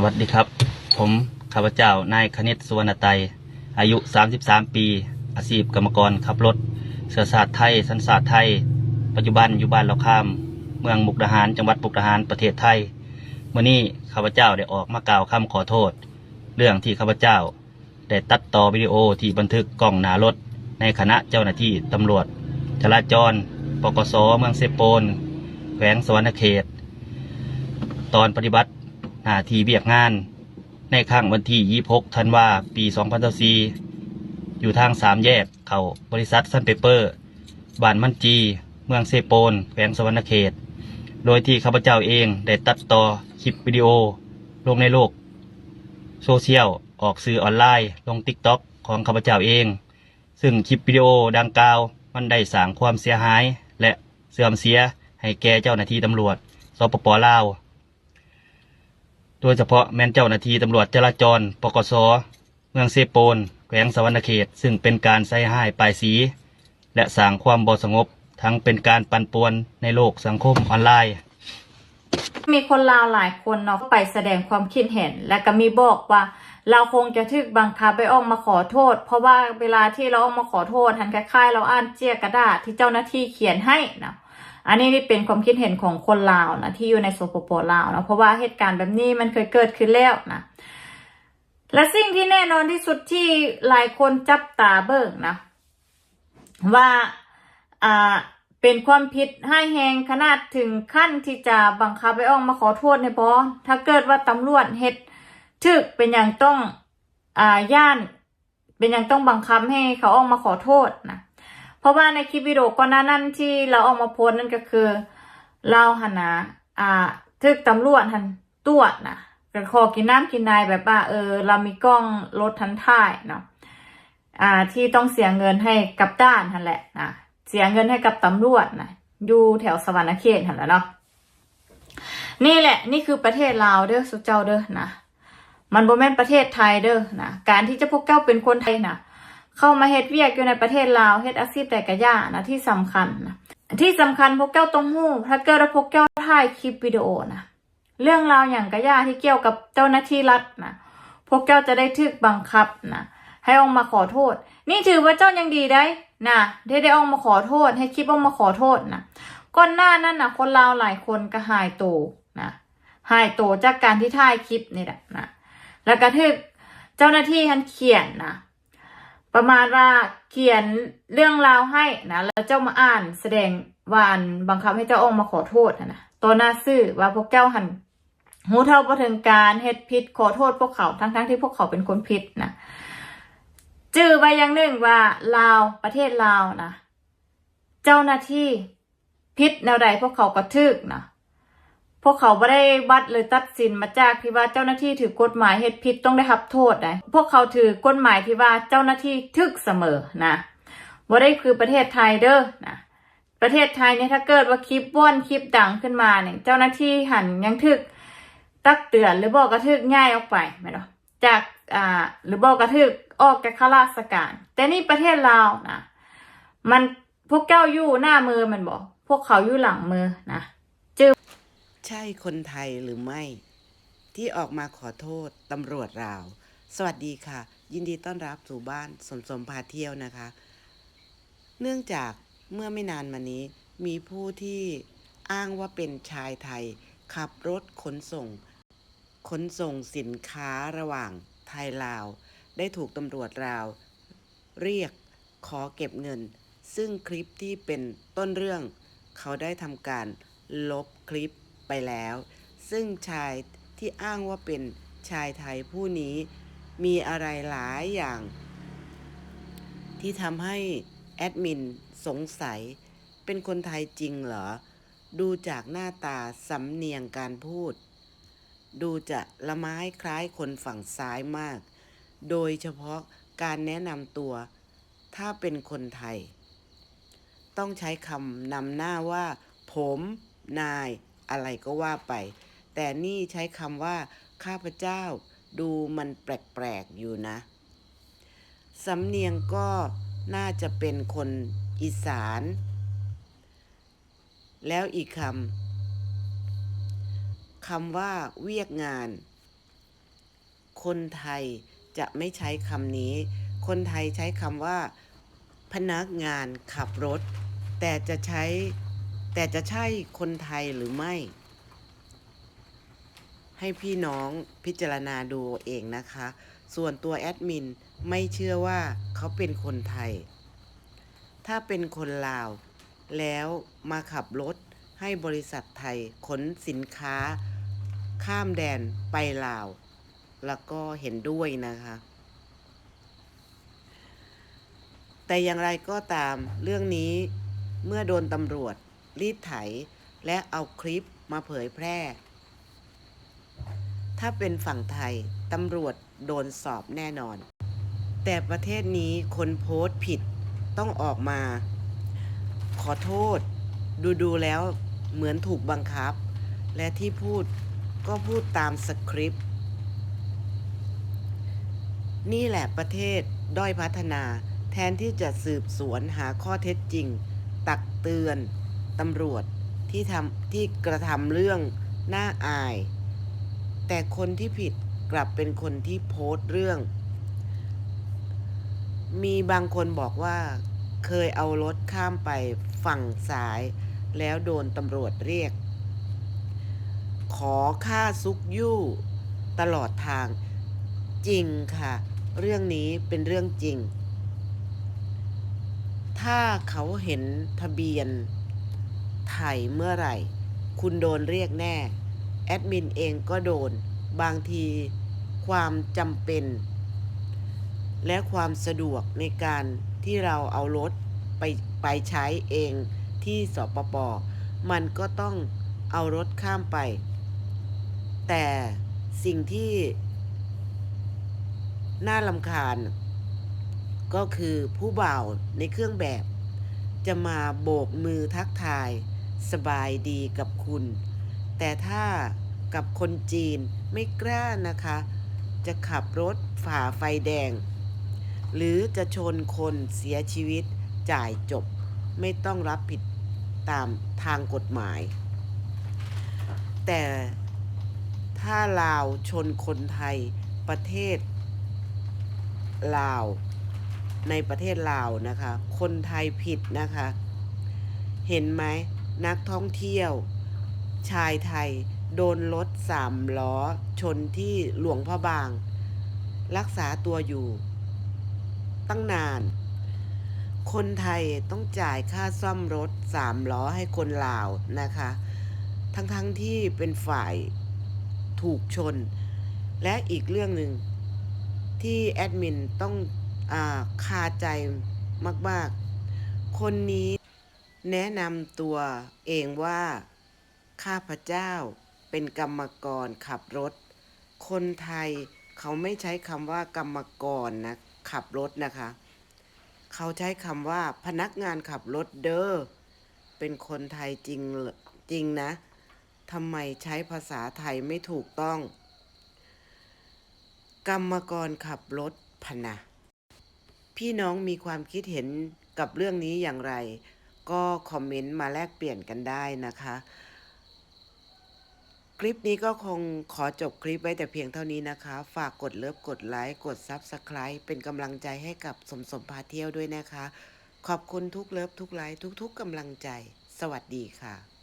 สวัสดีครับ ผมข้าพเจ้านายคณิตสุวรรณไตอายุ 33 ปี อาชีพกรรมกรขับรถเชื้อชาติไทย สัญชาติไทย ปัจจุบันอยู่บ้านเราข้าม เมืองมุกดาหารจังหวัดมุกดาหารประเทศไทยเมื่อนี้ข้าพเจ้าได้ออกมากล่าวคำขอโทษ เรื่องที่ข้าพเจ้า ได้ตัดต่อวิดีโอที่บันทึกกล้องหน้ารถ ในคณะเจ้าหน้าที่ตำรวจ จราจรปกสเมืองเซโปนแขวงสวรรณเขต ตอนปฏิบัติ หน้าที่เบียกงาน ในข้งวันที่ 26 ธันวาปี 2024อยู่ทางสามแยกเข้าบริษัทซันเปเปอร์บ้านมันจี เมืองเซโปนแขวงสวรรณเขต โดยที่ข้าพเจ้าเองได้ตัดต่อคลิปวิดีโอ ลงในโลก โซเชียล ออกสื่อออนไลน์ ลงติ๊กต็อกของข้าพเจ้าเอง ซึ่งคลิปวิดีโอดังกล่าว มันได้สร้างความเสียหาย และเสื่อมเสียให้แก่เจ้าหน้าที่ตำรวจสปปลาว โดยเฉพาะแม่นเจ้าหน้าที่ตำรวจจราจร ปกส เมืองเซโปน แขวงสวรรณเขต ซึ่งเป็นการใส่ห้ายปลายสี และสร้างความบ่สงบ ทั้งเป็นการปั่นป่วนในโลกสังคมออนไลน์ มีคนลาวหลายคนเนาะไปแสดงความคิดเห็น และก็มีบอกว่า เราคงจะถึกบังคับไปออกมาขอโทษ เพราะว่าเวลาที่เราออกมาขอโทษทันคล้ายๆ เราอ่านเจียกระดาษที่เจ้าหน้าที่เขียนให้นะ อันนี้นี่เป็นความคิดเห็นของคนลาวนะที่อยู่ในสปปลาวนะเพราะว่าเหตุการณ์แบบนี้มันเคยเกิดขึ้นแล้วนะและสิ่งที่แน่นอนที่สุดที่หลายคนจับตาเบิ่งนะ ว่าอ่าเป็นความผิดให้แหงขนาดถึงขั้นที่จะบังคับไปออกมาขอโทษในบอถ้าเกิดว่าตำรวจเฮ็ดถึกเป็นอย่างต้องอ่าย่าน เป็นอย่างต้องบังคับให้เขาออกมาขอโทษนะ เพราะว่าในคลิปวิดีโอก่อนหน้านั้นที่เราออกมาโพสนั่นก็คือ เราหันนะอ่าถึกตำรวจหันตรวจนะก็ขอกินน้ำกินนายแบบว่าเออ เรามีกล้องรถทันท่ายเนาะอ่า ที่ต้องเสียเงินให้กับด้านนั่นแหละนะเสียเงินให้กับตำรวจนะอยู่แถวสวรรณเขตนั่นแหละเนาะนี่แหละ นี่คือประเทศลาวเด้อสุเจ้าเด้อนะมันบ่แม่นประเทศไทยเด้อนะการที่จะพวกเจ้าเป็นคนไทยนะ เข้ามาเฮ็ดเวียกอยู่ในประเทศลาวเฮ็ดอาชีพแต่กะยานะที่สำคัญนะที่สำคัญพวกเจ้าต้องหู้ถ้าเกิดว่าพวกเจ้าถ่ายคลิปวิดีโอนะเรื่องราวอย่างกะยาที่เกี่ยวกับเจ้าหน้าที่รัฐนะพวกเจ้าจะได้ถึกบังคับนะให้ออกมาขอโทษ นี่ถือว่าเจ้ายังดีได้นะได้ได้ออกมาขอโทษ ให้คลิปออกมาขอโทษนะก่อนหน้านั้นนะคนลาวหลายคนก็หายโตนะหายโตจากการที่ถ่ายคลิปนี่แหละนะแล้วก็ทึกเจ้าหน้าที่ท่านเขียนนะ ประมาณว่าเขียนเรื่องราวให้นะแล้วเจ้ามาอ่านแสดงว่าอันบังคับให้เจ้าออกมาขอโทษนะนะตัวหน้าซื่อว่าพวกเจ้าหันหูเท่าประถึงการเฮ็ดผิดขอโทษพวกเขาทั้งๆที่พวกเขาเป็นคนผิดนะจื่อไว้อย่างหนึ่งว่าลาวประเทศลาวนะเจ้าหน้าที่พิษแนวใดพวกเขาก็ทึกนะ พวกเขาไม่ได้บัดเลยตัดสินมาจากที่ว่าเจ้าหน้าที่ถือกฎหมายเหตุผิดต้องได้รับโทษนะพวกเขาถือกฎหมายที่ว่าเจ้าหน้าที่ทึกเสมอนะว่าได้คือประเทศไทยเด้อนะประเทศไทยเนี่ยถ้าเกิดว่าคลิปว่อนคลิปดังขึ้นมาเนี่ยเจ้าหน้าที่หันยังทึกตักเตือนหรือบอกกระทึกง่ายออกไปไหมเนาะจากอ่าหรือบอกกระทึกออกจากข้าราชการ แต่นี่ประเทศลาวนะมันพวกเจ้าอยู่หน้ามือมันบอก พวกเขาอยู่หลังมือนะ ใช่คนไทยหรือไม่ ที่ออกมาขอโทษตำรวจราว สวัสดีค่ะ ยินดีต้อนรับสู่บ้านสมสมพาเที่ยวนะคะ เนื่องจากเมื่อไม่นานมานี้ มีผู้ที่อ้างว่าเป็นชายไทย ขับรถขนส่ง ขนส่งสินค้าระหว่างไทยลาว ได้ถูกตำรวจราว เรียกขอเก็บเงิน ซึ่งคลิปที่เป็นต้นเรื่อง เขาได้ทำการลบคลิป ไปแล้ว ซึ่งชายที่อ้างว่าเป็นชายไทยผู้นี้ มีอะไรหลายอย่าง ที่ทำให้แอดมินสงสัย เป็นคนไทยจริงเหรอ ดูจากหน้าตาสำเนียงการพูด ดูจะละไม้คล้ายคนฝั่งซ้ายมาก โดยเฉพาะการแนะนำตัว ถ้าเป็นคนไทย ต้องใช้คำนำหน้าว่า ผม นาย อะไรก็ว่าไป แต่นี่ใช้คำว่า ข้าพเจ้า ดูมันแปลกๆอยู่นะ สำเนียงก็น่าจะเป็นคนอีสาน แล้วอีกคำคำว่าเวียกงาน คนไทยจะไม่ใช้คำนี้ คนไทยใช้คำว่า พนักงานขับรถ แต่จะใช้ แต่จะใช่คนไทยหรือไม่ ให้พี่น้องพิจารณาดูเองนะคะ ส่วนตัวแอดมินไม่เชื่อว่าเขาเป็นคนไทย ถ้าเป็นคนลาว แล้วมาขับรถให้บริษัทไทยขนสินค้า ข้ามแดนไปลาว แล้วก็เห็นด้วยนะคะ แต่อย่างไรก็ตามเรื่องนี้เมื่อโดนตำรวจ รีดไถ และเอาคลิปมาเผยแพร่ ถ้าเป็นฝั่งไทย ตำรวจโดนสอบแน่นอน แต่ประเทศนี้คนโพสต์ผิดต้องออกมา ขอโทษ ดูดูแล้วเหมือนถูกบังคับ และที่พูดก็พูดตามสคริปต์ นี่แหละประเทศด้อยพัฒนาแทนที่จะสืบสวนหาข้อเท็จจริง ตักเตือน ตำรวจที่ทำที่กระทำเรื่องน่าอาย แต่คนที่ผิดกลับเป็นคนที่โพสต์เรื่อง มีบางคนบอกว่าเคยเอารถข้ามไปฝั่งซ้าย แล้วโดนตำรวจเรียก ขอค่าซุกยู่ ตลอดทางจริงค่ะ เรื่องนี้เป็นเรื่องจริง ถ้าเขาเห็นทะเบียน ไทยเมื่อไหร่ คุณโดนเรียกแน่ แอดมินเองก็โดน บางทีความจำเป็น และความสะดวกในการที่เราเอารถไปไปใช้เองที่สปป มันก็ต้องเอารถข้ามไป แต่สิ่งที่ น่าลำคาญ ก็คือผู้บ่าวในเครื่องแบบ จะมาโบกมือทักทาย สบายดีกับคุณ แต่ถ้ากับคนจีนไม่กล้านะคะ จะขับรถฝ่าไฟแดง หรือจะชนคนเสียชีวิตจ่ายจบ ไม่ต้องรับผิดตามทางกฎหมาย แต่ถ้าลาวชนคนไทยประเทศลาว ในประเทศลาวนะคะ คนไทยผิดนะคะ เห็นไหม นักท่องเที่ยว ชายไทย โดนรถสามล้อ ชนที่หลวงพระบาง รักษาตัวอยู่ ตั้งนาน คนไทยต้องจ่ายค่าซ่อมรถสามล้อให้คนลาวนะคะ ทั้งๆทที่เป็นฝ่ายถูกชน และอีกเรื่องหนึ่งที่แอดมินต้องอาคาใจมาก ๆ คนนี้ แนะนำตัวเองว่า ข้าพเจ้าเป็นกรรมกรขับรถ คนไทยเขาไม่ใช้คำว่ากรรมกรนะขับรถนะคะ เขาใช้คำว่าพนักงานขับรถเด้อเป็นคนไทยจริงจริงนะทำไมใช้ภาษาไทยไม่ถูกต้อง กรรมกรขับรถพนะ พี่น้องมีความคิดเห็นกับเรื่องนี้อย่างไร ก็คอมเมนต์มาแลกเปลี่ยนกันได้นะคะ คลิปนี้ก็คงขอจบคลิปไว้แต่เพียงเท่านี้นะคะ ฝากกดเลิฟกดไลค์กด Subscribe เป็นกำลังใจให้กับสมสมพาเที่ยวด้วยนะคะ ขอบคุณทุกเลิฟทุกไลค์ทุกๆกำลังใจ สวัสดีค่ะ